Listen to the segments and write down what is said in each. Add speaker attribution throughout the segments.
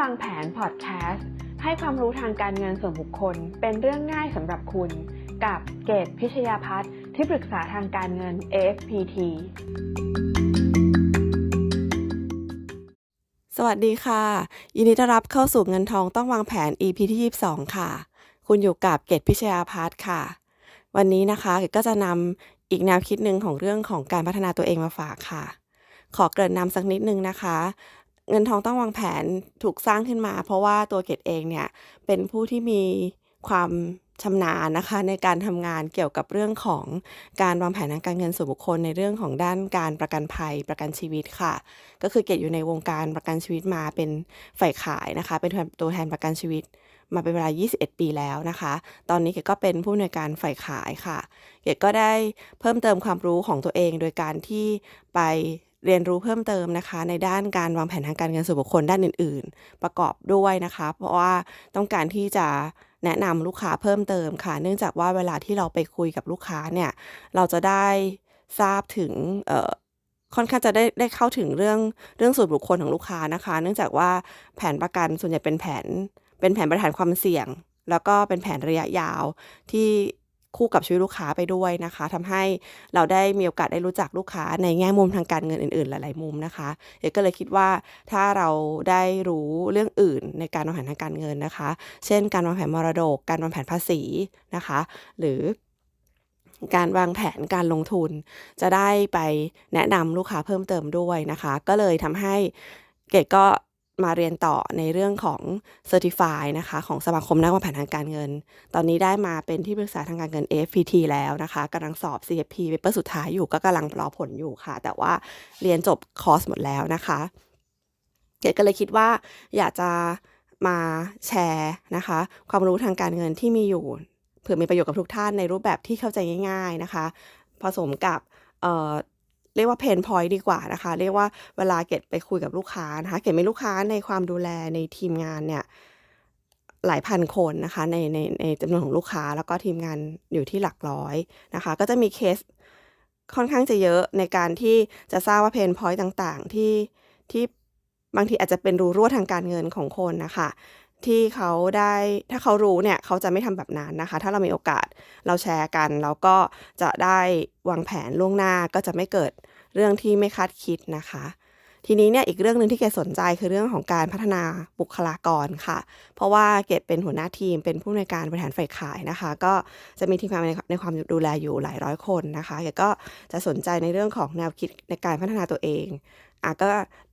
Speaker 1: วางแผนพอดแคสต์ให้ความรู้ทางการเงินส่วนบุคคล เป็นเรื่องง่ายสำหรับคุณ กับเกตพิชยาพัฒน์ที่ปรึกษาทางการเงิน AFPT
Speaker 2: สวัสดีค่ะ ยินดีต้อนรับเข้าสู่เงินทองต้องวางแผน EP ที่22 ค่ะ คุณอยู่กับเกตพิชยาพัฒน์ค่ะ วันนี้นะคะเกตก็จะนำอีกแนวคิดหนึ่งของเรื่องของการพัฒนาตัวเองมาฝากค่ะขอเกริ่นนำสักนิดนึงนะคะ เงินทองต้องวางแผนถูกสร้างขึ้นมา เพราะว่าตัวเกตเองเนี่ยเป็นผู้ที่มีความชำนาญนะคะในการทำงานเกี่ยวกับเรื่องของการวางแผนทางการเงินส่วนบุคคลในเรื่องของด้านการประกันภัยประกันชีวิตค่ะ ก็คือเกตอยู่ในวงการประกันชีวิตมาเป็นฝ่ายขายนะคะ เป็นตัวแทนประกันชีวิตมาเป็นเวลา 21 ปีแล้วนะคะ ตอนนี้เกดก็เป็นผู้อำนวยการฝ่ายขายค่ะ เกดก็ได้เพิ่มเติมความรู้ของตัวเองโดยการที่ไป เรียนรู้เพิ่มเติมนะคะ ในด้านการวางแผนทางการเงินส่วนบุคคลด้านอื่น ๆ ประกอบด้วยนะคะ เพราะว่าต้องการที่จะแนะนำลูกค้าเพิ่มเติมค่ะ เนื่องจากว่าเวลาที่เราไปคุยกับลูกค้าเนี่ยเราจะได้ทราบถึงค่อนข้างจะได้ได้เข้าถึงเรื่องเรื่องส่วนบุคคลของลูกค้านะคะ เนื่องจากว่าแผนประกันส่วนใหญ่เป็นแผน เป็นแผนบริหารความเสี่ยง แล้วก็เป็นแผนระยะยาวที่ คู่กับชีวิตลูกค้าไปด้วยนะคะทำให้เราได้มีโอกาสได้รู้จักลูกค้าในแง่มุมทางการเงินอื่น ๆ หลาย ๆ มุมนะคะเอกก็เลยคิดว่าถ้าเราได้รู้เรื่องอื่นในการวางแผนทางการเงินนะคะ เช่น การวางแผนมรดก การวางแผนภาษีนะคะ หรือการวางแผนการลงทุน จะได้ไปแนะนำลูกค้าเพิ่มเติมด้วยนะคะ ก็เลยทำให้เกดก็ มาเรียนต่อในเรื่องของ Certify นะคะของสมาคมนักวางแผนทางการเงิน ตอนนี้ได้มาเป็นที่ปรึกษาทางการเงิน AFPT แล้วนะคะกำลังสอบ CFP เปเปอร์สุดท้ายอยู่ก็กำลังรอผลอยู่ค่ะ แต่ว่าเรียนจบคอร์สหมดแล้วนะคะเกดก็เลยคิดว่าอยากจะมาแชร์นะคะ ความรู้ทางการเงินที่มีอยู่เผื่อมีประโยชน์กับทุกท่านในรูปแบบที่เข้าใจง่าย ๆนะคะ ผสมกับ เรียกว่าเพนพอยต์ดีกว่านะคะ เรียกว่าเวลาเกดไปคุยกับลูกค้านะคะเกดมีลูกค้าในความดูแลในทีมงานเนี่ยหลายพันคนนะคะในในในจำนวนของลูกค้าแล้วก็ทีมงานอยู่ที่หลักร้อยนะคะ ก็จะมีเคสค่อนข้างจะเยอะในการที่จะทราบว่าเพนพอยต์ต่างๆ ที่ที่บางทีอาจจะเป็นรูรั่วทางการเงินของคนนะคะ ที่เขาได้ถ้าเขารู้เนี่ยเขาจะไม่ทำแบบนั้นนะคะ ถ้าเรามีโอกาสเราแชร์กัน แล้วก็จะได้วางแผนล่วงหน้าก็จะไม่เกิดเรื่องที่ไม่คาดคิดนะคะ ทีนี้เนี่ยอีกเรื่องหนึ่งที่เกดสนใจคือเรื่องของการพัฒนาบุคลากรค่ะ เพราะว่าเกดเป็นหัวหน้าทีม เป็นผู้ในการบริหารฝ่ายขายนะคะ ก็จะมีทีมงานในในความดูแลอยู่หลายร้อยคนนะคะเกดก็จะสนใจในเรื่องของแนวคิดในการพัฒนาตัวเอง อะก็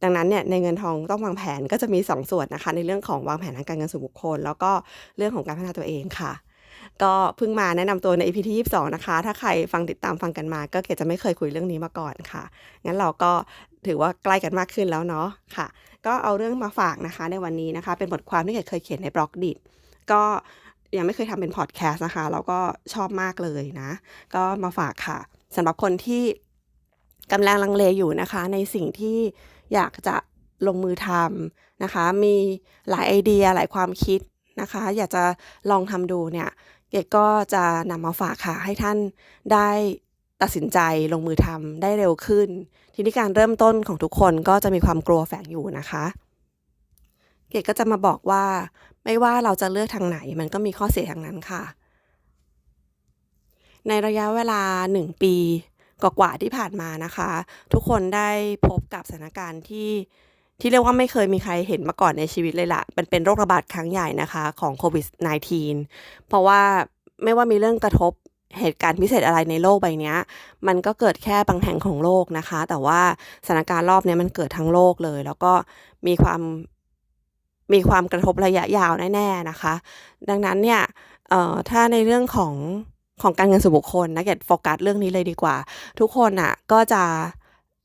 Speaker 2: ดังนั้นเนี่ยในเงินทองต้องวางแผนก็จะมี 2 ส่วนนะคะ ในเรื่องของวางแผนทางการเงินส่วนบุคคล แล้วก็เรื่องของการพัฒนาตัวเองค่ะ ก็เพิ่งมาแนะนำตัวใน EP ที่22 นะคะ ถ้าใครฟังติดตามฟังกันมา ก็เกจะไม่เคยคุยเรื่องนี้มาก่อนค่ะ งั้นเราก็ถือว่าใกล้กันมากขึ้นแล้วเนาะค่ะ ก็เอาเรื่องมาฝากนะคะในวันนี้นะคะ เป็นบทความที่เกเคยเขียนในบล็อกดิก็ยังไม่เคยทำเป็นพอดแคสต์นะคะ แล้วก็ชอบมากเลยนะ ก็มาฝากค่ะสำหรับคนที่ กำลังลังเลอยู่นะคะในสิ่งที่อยากจะลงมือทำนะคะ มีหลายไอเดียหลายความคิดนะคะ อยากจะลองทำดูเนี่ยเกดก็จะนำมาฝากค่ะให้ท่านได้ตัดสินใจลงมือทำได้เร็วขึ้น ทีนี้การเริ่มต้นของทุกคนก็จะมีความกลัวแฝงอยู่นะคะ เกดก็จะมาบอกว่า ไม่ว่าเราจะเลือกทางไหนมันก็มีข้อเสียทางนั้นค่ะ ในระยะเวลาหนึ่งปี กว่าที่ผ่านมานะคะ ทุกคนได้พบกับสถานการณ์ที่ที่เรียกว่าไม่เคยมีใครเห็นมาก่อนในชีวิตเลยละ่ะมันเป็นโรคระบาดครั้งใหญ่นะคะของโควิด -19 เพราะว่าไม่ว่ามีเรื่องกระทบเหตุการณ์พิเศษอะไรในโลกใบนี้มันก็เกิดแค่บางแห่งของโลกนะคะ แต่ว่าสถานการณ์รอบนี้มันเกิดทั้งโลกเลย แล้วก็มีความมีความกระทบระยะยาวแน่ๆนะคะ ดังนั้นเนี่ยเอ่อถ้าในเรื่องของ ของการเงินส่วนบุคคลนะเกดโฟกัสเรื่องนี้เลยดีกว่า ทุกคนอะก็จะ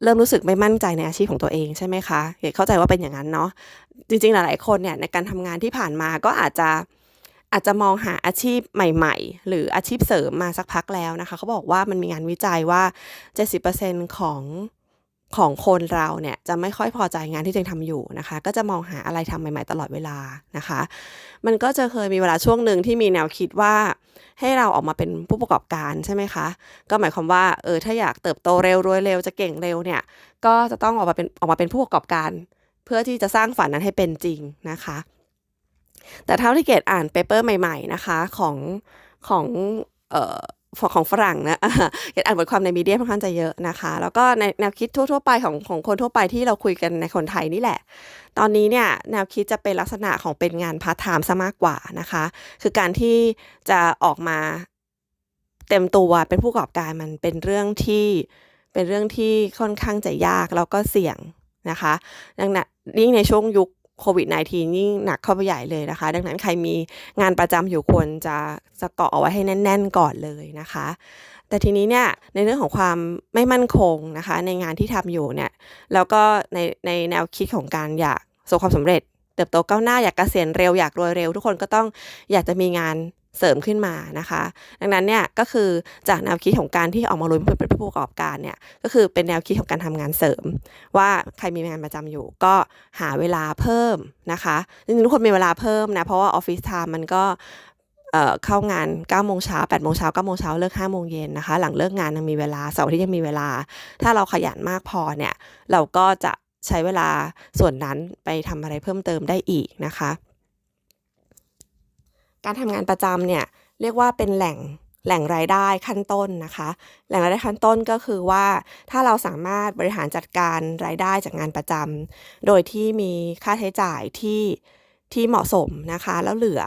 Speaker 2: เริ่มรู้สึกไม่มั่นใจในอาชีพของตัวเองใช่ไหมคะเกดเข้าใจว่าเป็นอย่างนั้นเนาะจริงๆหลายๆคนเนี่ยในการทำงานที่ผ่านมาก็อาจจะอาจจะมองหาอาชีพใหม่ ๆ หรืออาชีพเสริมมาสักพักแล้วนะคะ เขาบอกว่ามันมีงานวิจัยว่า 70%ของ ของคนเราเนี่ยจะไม่ค่อยพอใจงานที่ตัวเองทำอยู่นะคะ ก็จะมองหาอะไรทำใหม่ๆตลอดเวลานะคะ มันก็จะเคยมีเวลาช่วงหนึ่งที่มีแนวคิดว่าให้เราออกมาเป็นผู้ประกอบการใช่ไหมคะ ก็หมายความว่าเออถ้าอยากเติบโตเร็วรวยเร็วจะเก่งเร็วเนี่ยก็จะต้องออกมาเป็นออกมาเป็นผู้ประกอบการ เพื่อที่จะสร้างฝันนั้นให้เป็นจริงนะคะ แต่เท่าที่เกดอ่านเปเปอร์ใหม่ ๆนะคะของของเอ่อ ของฝรั่งนะเกดอ่านบทความในมีเดียค่อนข้างจะเยอะนะคะ แล้วก็ในแนวคิดทั่ว ๆ ไปของของคนทั่วไปที่เราคุยกันในคนไทยนี่แหละ ตอนนี้เนี่ยแนวคิดจะเป็นลักษณะของเป็นงานพาร์ทไทม์ซะมากกว่านะคะ คือการที่จะออกมาเต็มตัวเป็นผู้ประกอบการมันเป็นเรื่องที่เป็นเรื่องที่ค่อนข้างจะยากแล้วก็เสี่ยงนะคะ ดังนั้นยิ่งในช่วงยุค โควิด -19 ยิ่งหนักเข้าไปใหญ่เลยนะคะ ดังนั้นใครมีงานประจำอยู่ควรจะจะเกาะเอาไว้ให้แน่น ๆ ก่อนเลยนะคะ แต่ทีนี้เนี่ยในเรื่องของความไม่มั่นคงนะคะ ในงานที่ทำอยู่เนี่ยแล้วก็ในในแนวคิดของการอยากประสบความสำเร็จเติบโตก้าวหน้าอยากเกษียณเร็วอยากรวยเร็ว ทุกคนก็ต้องอยากจะมีงาน เสริมขึ้นมานะคะ ดังนั้นเนี่ยก็คือจากแนวคิดของการที่ออกมาลุยเป็นผู้ประกอบการเนี่ยก็คือเป็นแนวคิดของการทำงานเสริม ว่าใครมีงานประจำอยู่ ก็หาเวลาเพิ่มนะคะจริงๆทุกคนมีเวลาเพิ่มนะเพราะว่าออฟฟิศไทม์มันก็เข้างาน9โมงเช้า8โมงเช้า9โมงเช้าเลิก5โมงเย็นนะคะ หลังเลิกงานยังมีเวลาเสาร์อาที่ยังมีเวลา ถ้าเราขยันมากพอเนี่ย เราก็จะใช้เวลาส่วนนั้นไปทำอะไรเพิ่มเติมได้อีกนะคะ การทำงานประจำเนี่ยเรียกว่าเป็นแหล่งแหล่งรายได้ขั้นต้นนะคะ แหล่งรายได้ขั้นต้นก็คือว่าถ้าเราสามารถบริหารจัดการรายได้จากงานประจำโดยที่มีค่าใช้จ่ายที่ที่เหมาะสมนะคะ แล้วเหลือ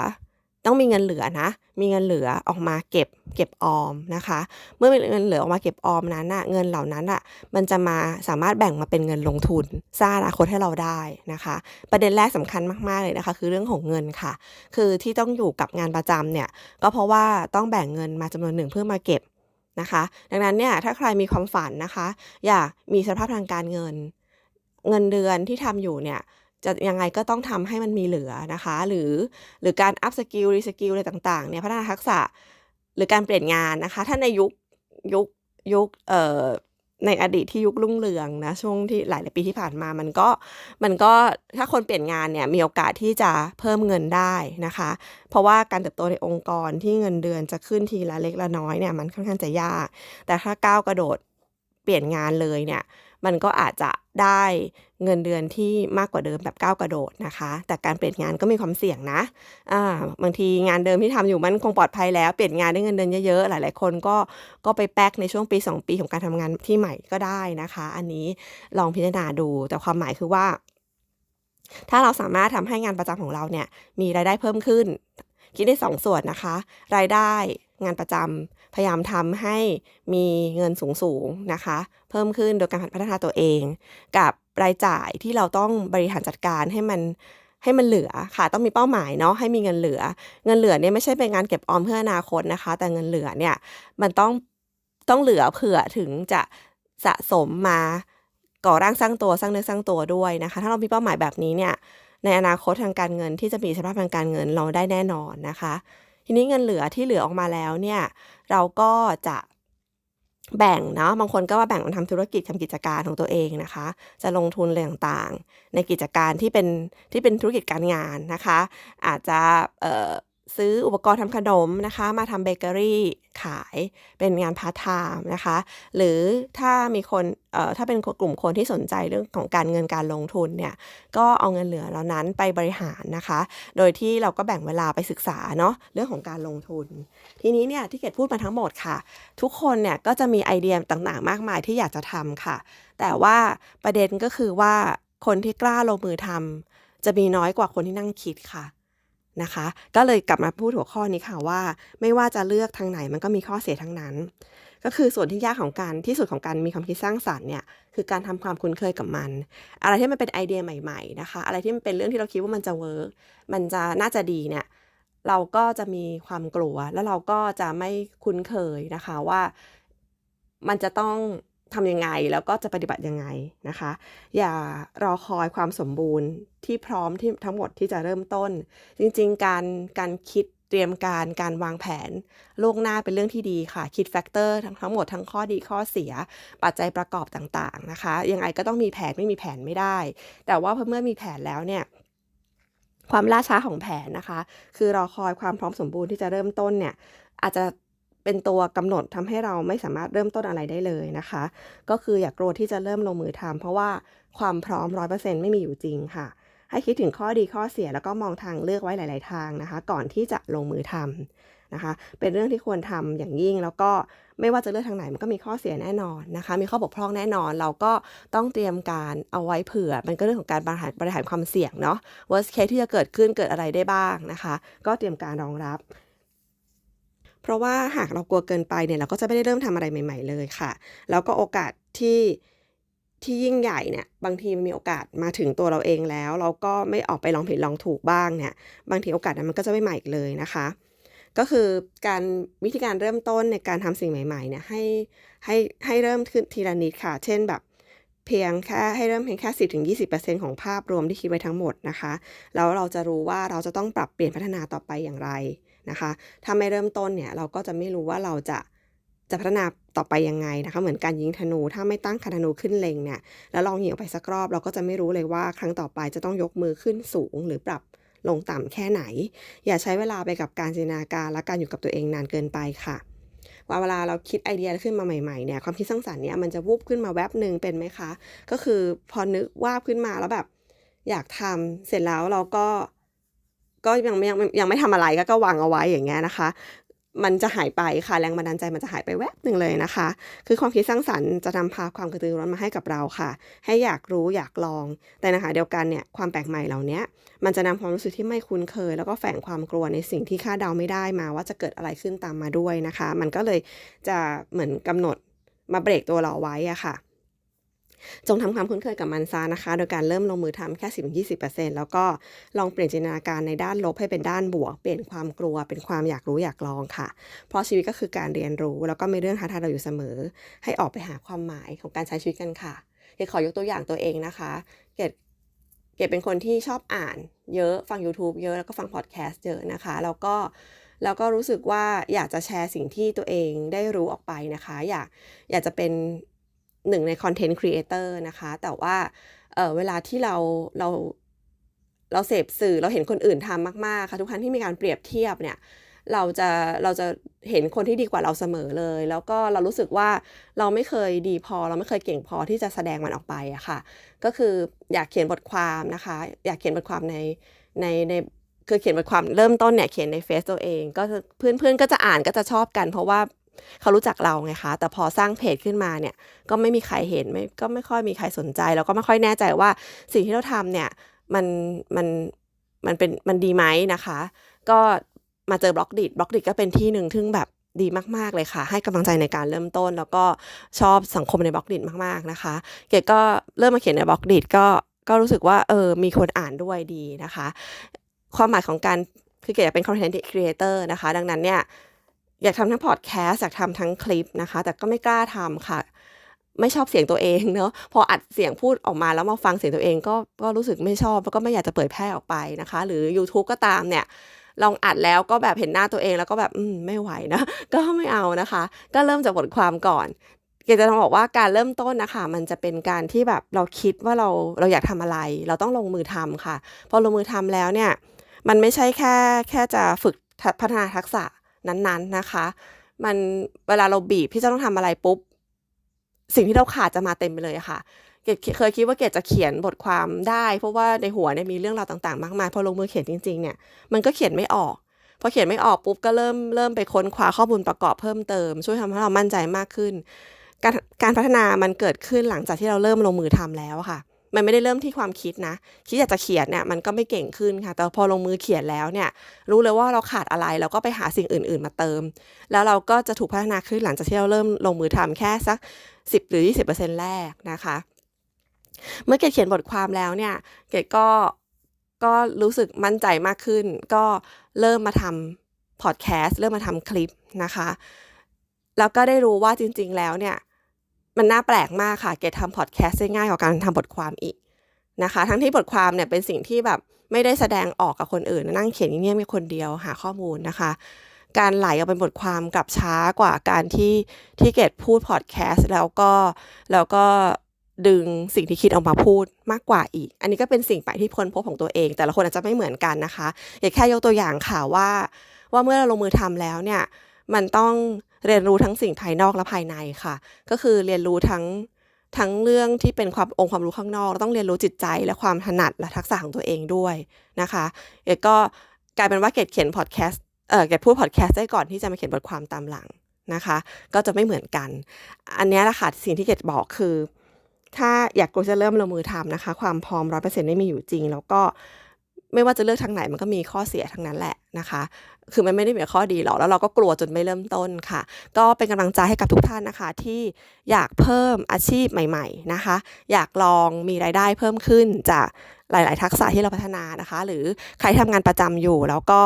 Speaker 2: ต้องมีเงินเหลือนะ มีเงินเหลือออกมาเก็บเก็บออมนะคะ เมื่อมีเงินเหลือออกมาเก็บออมนั้นน่ะเงินเหล่านั้นอะมันจะมาสามารถแบ่งมาเป็นเงินลงทุน สร้างอนาคตให้เราได้นะคะ ประเด็นแรกสำคัญมากๆเลยนะคะ คือเรื่องของเงินค่ะ คือที่ต้องอยู่กับงานประจำเนี่ยก็เพราะว่าต้องแบ่งเงินมาจำนวนหนึ่งเพื่อมาเก็บนะคะ ดังนั้นเนี่ยถ้าใครมีความฝันนะคะ อยากมีสภาพทางการเงิน เงินเดือนที่ทำอยู่เนี่ย จะยังไงก็ต้องทำให้มันมีเหลือนะคะ หรือหรือการอัพสกิลรีสกิลอะไรต่างๆเนี่ยพัฒนาทักษะหรือการเปลี่ยนงานนะคะ ถ้าในยุคยุคยุคเอ่อในอดีตที่ยุครุ่งเรืองนะช่วงที่หลายๆปีที่ผ่านมามันก็มันก็ถ้าคนเปลี่ยนงานเนี่ยมีโอกาสที่จะเพิ่มเงินได้นะคะ เพราะว่าการเติบโตในองค์กรที่เงินเดือนจะขึ้นทีละเล็กละน้อยเนี่ยมันค่อนข้างจะยาก แต่ถ้าก้าวกระโดดเปลี่ยนงานเลยเนี่ยมันก็อาจจะได้ เงินเดือนที่มากกว่าเดิมแบบก้าวกระโดดนะคะ แต่การเปลี่ยนงานก็มีความเสี่ยงนะอ่าบางทีงานเดิมที่ทำอยู่มันคงปลอดภัยแล้วเปลี่ยนงานได้เงินเดือนเยอะๆ หลายๆ คนก็ก็ไปแป๊กในช่วงปี 2 ปีของการทำงานที่ใหม่ก็ได้นะคะ อันนี้ลองพิจารณาดูแต่ความหมายคือว่า ถ้าเราสามารถทำให้งานประจำของเราเนี่ยมีรายได้เพิ่มขึ้น คิดได้สองส่วนนะคะ รายได้งานประจำพยายามทำให้มีเงินสูงสูงๆนะคะ เพิ่มขึ้นโดยการพัฒนาตัวเอง กับ รายจ่ายที่เราต้องบริหารจัดการให้มันให้มันเหลือค่ะ ต้องมีเป้าหมายเนาะให้มีเงินเหลือ เงินเหลือเนี่ยไม่ใช่เป็นงานเก็บออมเพื่ออนาคตนะคะ แต่เงินเหลือเนี่ยมันต้องต้องเหลือเผื่อถึงจะสะสมมาก่อร่างสร้างตัวสร้างเนื้อสร้างตัวด้วยนะคะ ถ้าเรามีเป้าหมายแบบนี้เนี่ยในอนาคตทางการเงินที่จะมีสภาพทางการเงินเราได้แน่นอนนะคะ ทีนี้เงินเหลือที่เหลือออกมาแล้วเนี่ยเราก็จะ แบ่งเนาะบางคนก็ว่าแบ่งมาทำธุรกิจทำกิจการของตัวเองนะคะ จะลงทุนอะไรต่างๆ ในกิจการที่เป็นที่เป็นธุรกิจการงานนะคะ อาจจะ ซื้ออุปกรณ์ทำขนมนะคะ มาทำเบเกอรี่ขายเป็นงานพาร์ทไทม์นะคะ หรือถ้ามีคนเอ่อถ้าเป็นกลุ่มคนที่สนใจเรื่องของการเงินการลงทุนเนี่ยก็เอาเงินเหลือเหล่านั้นไปบริหารนะคะ โดยที่เราก็แบ่งเวลาไปศึกษาเนาะเรื่องของการลงทุน ทีนี้เนี่ยที่เกดพูดมาทั้งหมดค่ะ ทุกคนเนี่ยก็จะมีไอเดียต่างๆ มากมายที่อยากจะทำค่ะ แต่ว่าประเด็นก็คือว่าคนที่กล้าลงมือทำจะมีน้อยกว่าคนที่นั่งคิดค่ะ นะคะ ก็เลยกลับมาพูดหัวข้อนี้ค่ะว่า ไม่ว่าจะเลือกทางไหนมันก็มีข้อเสียทั้งนั้น ก็คือส่วนที่ยากของการที่สุดของการมีความคิดสร้างสรรค์เนี่ยคือการทำความคุ้นเคยกับมัน อะไรที่มันเป็นไอเดียใหม่ๆนะคะ อะไรที่มันเป็นเรื่องที่เราคิดว่ามันจะเวิร์กมันจะน่าจะดีเนี่ยเราก็จะมีความกลัว แล้วเราก็จะไม่คุ้นเคยนะคะว่ามันจะต้อง ทำยังไงแล้วก็จะปฏิบัติยังไงนะคะ อย่ารอคอยความสมบูรณ์ที่พร้อมที่ทั้งหมดที่จะเริ่มต้น จริงๆ การการคิดเตรียมการการวางแผนล่วงหน้าเป็นเรื่องที่ดีค่ะ คิดแฟกเตอร์ทั้งทั้งหมดทั้งข้อดีข้อเสีย ปัจจัยประกอบต่างๆนะคะยังไงก็ต้องมีแผนไม่มีแผนไม่ได้ แต่ว่าพอเมื่อมีแผนแล้วเนี่ยความล่าช้าของแผนนะคะ คือรอคอยความพร้อมสมบูรณ์ที่จะเริ่มต้นเนี่ยอาจจะ เป็นตัวกำหนดทำให้เราไม่สามารถเริ่มต้นอะไรได้เลยนะคะ ก็คืออย่ากลัวที่จะเริ่มลงมือทำเพราะว่าความพร้อมร้อยเปอร์เซ็นต์ไม่มีอยู่จริงค่ะ ให้คิดถึงข้อดีข้อเสียแล้วก็มองทางเลือกไว้หลาย ๆ ทางนะคะ ก่อนที่จะลงมือทำนะคะ เป็นเรื่องที่ควรทำอย่างยิ่งแล้วก็ไม่ว่าจะเลือกทางไหนมันก็มีข้อเสียแน่นอนนะคะ มีข้อบกพร่องแน่นอน เราก็ต้องเตรียมการเอาไว้เผื่อ มันก็เรื่องของการบริหารบริหารความเสี่ยงเนาะ worst case ที่จะเกิดขึ้นเกิดอะไรได้บ้างนะคะ ก็เตรียมการรองรับ เพราะว่าหากเรากลัวเกินไปเนี่ยเราก็จะไม่ได้เริ่มทำอะไรใหม่ ๆ เลยค่ะ แล้วก็โอกาสที่ที่ยิ่งใหญ่เนี่ยบางทีมันมีโอกาสมาถึงตัวเราเองแล้ว เราก็ไม่ออกไปลองผิดลองถูกบ้างเนี่ยบางทีโอกาสนั้นมันก็จะไม่มาอีกเลยนะคะ ก็คือการวิธีการเริ่มต้นในการทำสิ่งใหม่ๆเนี่ยให้ให้ให้เริ่มขึ้นทีละนิดค่ะ เช่นแบบเพียงแค่ให้เริ่มเพียงแค่ 10-20%ของภาพรวมที่คิดไว้ทั้งหมดนะคะ แล้วเราจะรู้ว่าเราจะต้องปรับเปลี่ยนพัฒนาต่อไปอย่างไร นะคะ ถ้าไม่เริ่มต้นเนี่ยเราก็จะไม่รู้ว่าเราจะจะพัฒนาต่อไปยังไงนะคะ เหมือนการยิงธนู ถ้าไม่ตั้งคันธนูขึ้นเล็งเนี่ย แล้วลองยิงออกไปสักรอบ เราก็จะไม่รู้เลยว่าครั้งต่อไปจะต้องยกมือขึ้นสูงหรือปรับลงต่ำแค่ไหน อย่าใช้เวลาไปกับการจินตนาการและการอยู่กับตัวเองนานเกินไปค่ะ ว่าเวลาเราคิดไอเดียขึ้นมาใหม่ๆเนี่ย ความคิดสร้างสรรค์เนี่ยมันจะวูบขึ้นมาแวบหนึ่งเป็นไหมคะ ก็คือพอนึกวาบขึ้นมาแล้วแบบ อยากทำเสร็จแล้วเราก็ ก็ยังไม่ยังยังไม่ทำอะไรก็ก็วางเอาไว้อย่างเงี้ยนะคะ มันจะหายไปค่ะแรงบันดาลใจมันจะหายไปแวบหนึ่งเลยนะคะ คือความคิดสร้างสรรค์จะนำพาความกระตือรือร้นมาให้กับเราค่ะ ให้อยากรู้อยากลอง แต่นะคะเดียวกันเนี่ยความแปลกใหม่เหล่านี้มันจะนำความรู้สึกที่ไม่คุ้นเคย แล้วก็แฝงความกลัวในสิ่งที่คาดเดาไม่ได้มา ว่าจะเกิดอะไรขึ้นตามมาด้วยนะคะ มันก็เลยจะเหมือนกำหนดมาเบรกตัวเราไว้อะค่ะ จงทำความคุ้นเคยกับมันซะนะคะ โดยการเริ่มลงมือทำแค่10-20%แล้วก็ลองเปลี่ยนจินตนาการในด้านลบให้เป็นด้านบวก เปลี่ยนความกลัวเป็นความอยากรู้อยากลองค่ะ เพราะชีวิตก็คือการเรียนรู้ แล้วก็มีเรื่องท้าทายเราอยู่เสมอ ให้ออกไปหาความหมายของการใช้ชีวิตกันค่ะเกดขอยกตัวอย่างตัวเองนะคะ เกดเกดเป็นคนที่ชอบอ่านเยอะฟัง YouTube เยอะแล้วก็ฟังพอดแคสต์เยอะนะคะ แล้วก็แล้วก็รู้สึกว่าอยากจะแชร์สิ่งที่ตัวเองได้รู้ออกไปนะคะ อยากอยากจะเป็น หนึ่งในคอนเทนต์ครีเอเตอร์นะคะ แต่ว่าเออเวลาที่เราเราเราเสพสื่อเราเห็นคนอื่นทำมาก ๆ ค่ะ ทุกครั้งที่มีการเปรียบเทียบเนี่ยเราจะเราจะเห็นคนที่ดีกว่าเราเสมอเลย แล้วก็เรารู้สึกว่าเราไม่เคยดีพอ เราไม่เคยเก่งพอที่จะแสดงมันออกไปอะค่ะ ก็คืออยากเขียนบทความนะคะ อยากเขียนบทความในในในคือเขียนบทความเริ่มต้นเนี่ยเขียนในเฟซตัวเอง ก็เพื่อนเพื่อนก็จะอ่านก็จะชอบกัน เพราะว่า เขารู้จักเราไงคะ แต่พอสร้างเพจขึ้นมาเนี่ยก็ไม่มีใครเห็นไม่ก็ไม่ค่อยมีใครสนใจ แล้วก็ไม่ค่อยแน่ใจว่าสิ่งที่เราทำเนี่ยมันมันมันเป็นมันดีไหมนะคะ ก็มาเจอบล็อกดิบล็อกดิก็เป็นที่หนึ่งที่งแบบดีมาก ๆ เลยค่ะ ให้กำลังใจในการเริ่มต้น แล้วก็ชอบสังคมในบล็อกดิมาก ๆ นะคะ เกดก็เริ่มมาเขียนในบล็อกดิก็ก็รู้สึกว่าเออมีคนอ่านด้วยดีนะคะ ความหมายของการคือเกดเป็นคอนเทนต์ครีเอเตอร์นะคะ ดังนั้นเนี่ย อยากทำทั้งพอดแคสต์อยากทำทั้งคลิปนะคะ แต่ก็ไม่กล้าทำค่ะ ไม่ชอบเสียงตัวเองเนอะพออัดเสียงพูดออกมาแล้วมาฟังเสียงตัวเองก็ก็รู้สึกไม่ชอบแล้วก็ไม่อยากจะเปิดแพร่ออกไปนะคะ หรือ YouTube ก็ตามเนี่ยลองอัดแล้วก็แบบเห็นหน้าตัวเองแล้วก็แบบอืมไม่ไหวนะ ก็ไม่เอานะคะ ก็เริ่มจากบทความก่อนเกจะต้องบอกว่าการเริ่มต้นนะคะ มันจะเป็นการที่แบบเราคิดว่าเราเราอยากทำอะไร เราต้องลงมือทำค่ะ พอลงมือทำแล้วเนี่ย มันไม่ใช่แค่แค่จะฝึกพัฒนาทักษะ นั้นๆนะคะ มันเวลาเราบีบที่จะต้องทำอะไรปุ๊บ สิ่งที่เราขาดจะมาเต็มไปเลยค่ะ เกดเคยคิดว่าเกดจะเขียนบทความได้ เพราะว่าในหัวเนี่ยมีเรื่องราวต่างๆ มากมายพอลงมือเขียนจริงๆเนี่ยมันก็เขียนไม่ออกพอเขียนไม่ออกปุ๊บก็เริ่มเริ่มไปค้นคว้าข้อมูลประกอบเพิ่มเติม ช่วยทำให้เรามั่นใจมากขึ้น การการพัฒนามันเกิดขึ้นหลังจากที่เราเริ่มลงมือทำแล้วค่ะ มันไม่ได้เริ่มที่ความคิดนะคิดอยากจะเขียนเนี่ยมันก็ไม่เก่งขึ้นค่ะ แต่พอลงมือเขียนแล้วเนี่ย รู้เลยว่าเราขาดอะไรเราก็ไปหาสิ่งอื่น ๆ มาเติม แล้วเราก็จะถูกพัฒนาขึ้นหลังจากที่เราเริ่มลงมือทำแค่สัก 10 หรือ 20%แรกนะคะ เมื่อเกดเขียนบทความแล้วเนี่ยเกดก็ก็รู้สึกมั่นใจมากขึ้น ก็เริ่มมาทำพอดแคสต์เริ่มมาทำคลิปนะคะ แล้วก็ได้รู้ว่าจริง ๆ แล้วเนี่ย มันน่าแปลกมากค่ะ เกดทำพอดแคสต์ได้ง่ายกว่าการทำบทความอีกนะคะ ทั้งที่บทความเนี่ยเป็นสิ่งที่แบบไม่ได้แสดงออกกับคนอื่น นั่งเขียนเงียบๆมีคนเดียวหาข้อมูลนะคะ การไหลออกเป็นบทความกลับช้ากว่าการที่ที่เกดพูดพอดแคสต์แล้วก็แล้วก็ดึงสิ่งที่คิดออกมาพูดมากกว่าอีก อันนี้ก็เป็นสิ่งใหม่ที่พ้นพบของตัวเอง แต่ละคนอาจจะไม่เหมือนกันนะคะอยากแค่ยกตัวอย่างค่ะว่า ว่าเมื่อเราลงมือทำแล้วเนี่ย มันต้องเรียนรู้ทั้งสิ่งภายนอกและภายในค่ะ ก็คือเรียนรู้ทั้งทั้งเรื่องที่เป็นความองค์ความรู้ข้างนอกแล้วต้องเรียนรู้จิตใจและความถนัดและทักษะของตัวเองด้วยนะคะเอกก็กลายเป็นว่าเกดเขียนพอดแคสต์เออเกดพูดพอดแคสต์ได้ก่อนที่จะมาเขียนบทความตามหลังนะคะ ก็จะไม่เหมือนกัน อันนี้แหละค่ะสิ่งที่เกดบอกคือ ถ้าอยากกูจะเริ่มลงมือทำนะคะ ความพร้อมร้อยเปอร์เซ็นต์ไม่มีอยู่จริง แล้วก็ ไม่ว่าจะเลือกทางไหนมันก็มีข้อเสียทั้งนั้นแหละนะคะ คือมันไม่ได้มีข้อดีหรอก แล้วเราก็กลัวจนไม่เริ่มต้นค่ะ ก็เป็นกำลังใจให้กับทุกท่านนะคะ ที่อยากเพิ่มอาชีพใหม่ ๆนะคะ อยากลองมีรายได้เพิ่มขึ้นจากหลาย ๆ ทักษะที่เราพัฒนานะคะ หรือใครทำงานประจำอยู่ แล้วก็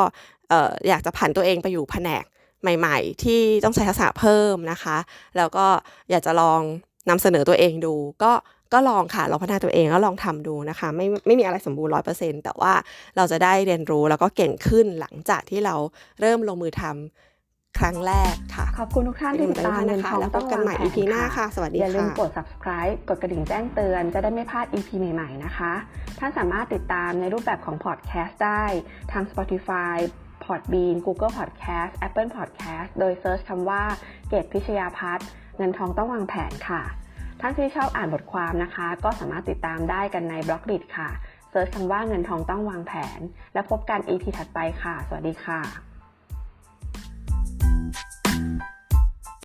Speaker 2: เอ่ออยากจะผันตัวเองไปอยู่แผนกใหม่ ๆ ที่ต้องใช้ทักษะเพิ่มนะคะ แล้วก็อยากจะลองนำเสนอตัวเองดูก็ ก็ลองค่ะลองพัฒนาตัวเองแล้วลองทำดูนะคะ ไม่ไม่มีอะไรสมบูรณ์ร้อยเปอร์เซ็นแต่ว่าเราจะได้เรียนรู้แล้วก็เก่งขึ้นหลังจากที่เราเริ่มลงมือทำครั้งแรกค่ะ
Speaker 1: ขอบคุณทุกท่านที่ติดตามเงินทอง
Speaker 2: แล้วพ
Speaker 1: ต้
Speaker 2: บ
Speaker 1: อง
Speaker 2: กัน
Speaker 1: วาง
Speaker 2: ใหม่
Speaker 1: แผน
Speaker 2: EP หน้าค่ะ สวัสดี
Speaker 1: อย่าลืม
Speaker 2: ค่ะ
Speaker 1: กด subscribe กดกระดิ่งแจ้งเตือนจะได้ไม่พลาด EP ใหม่ ๆ นะคะ ท่านสามารถติดตามในรูปแบบของ podcast ได้ทาง Spotify Podbean Google Podcast Apple Podcast โดยเซิร์ชคำว่าเกตพิชยาพัฒน์เงินทองต้องวางแผนค่ะ ท่านที่ชอบอ่านบทความนะคะ ก็สามารถติดตามได้กันในบล็อกดิค่ะเซิร์ชคำว่าเงินทองต้องวางแผน และพบกัน EP ถัดไปค่ะ สวัสดีค่ะ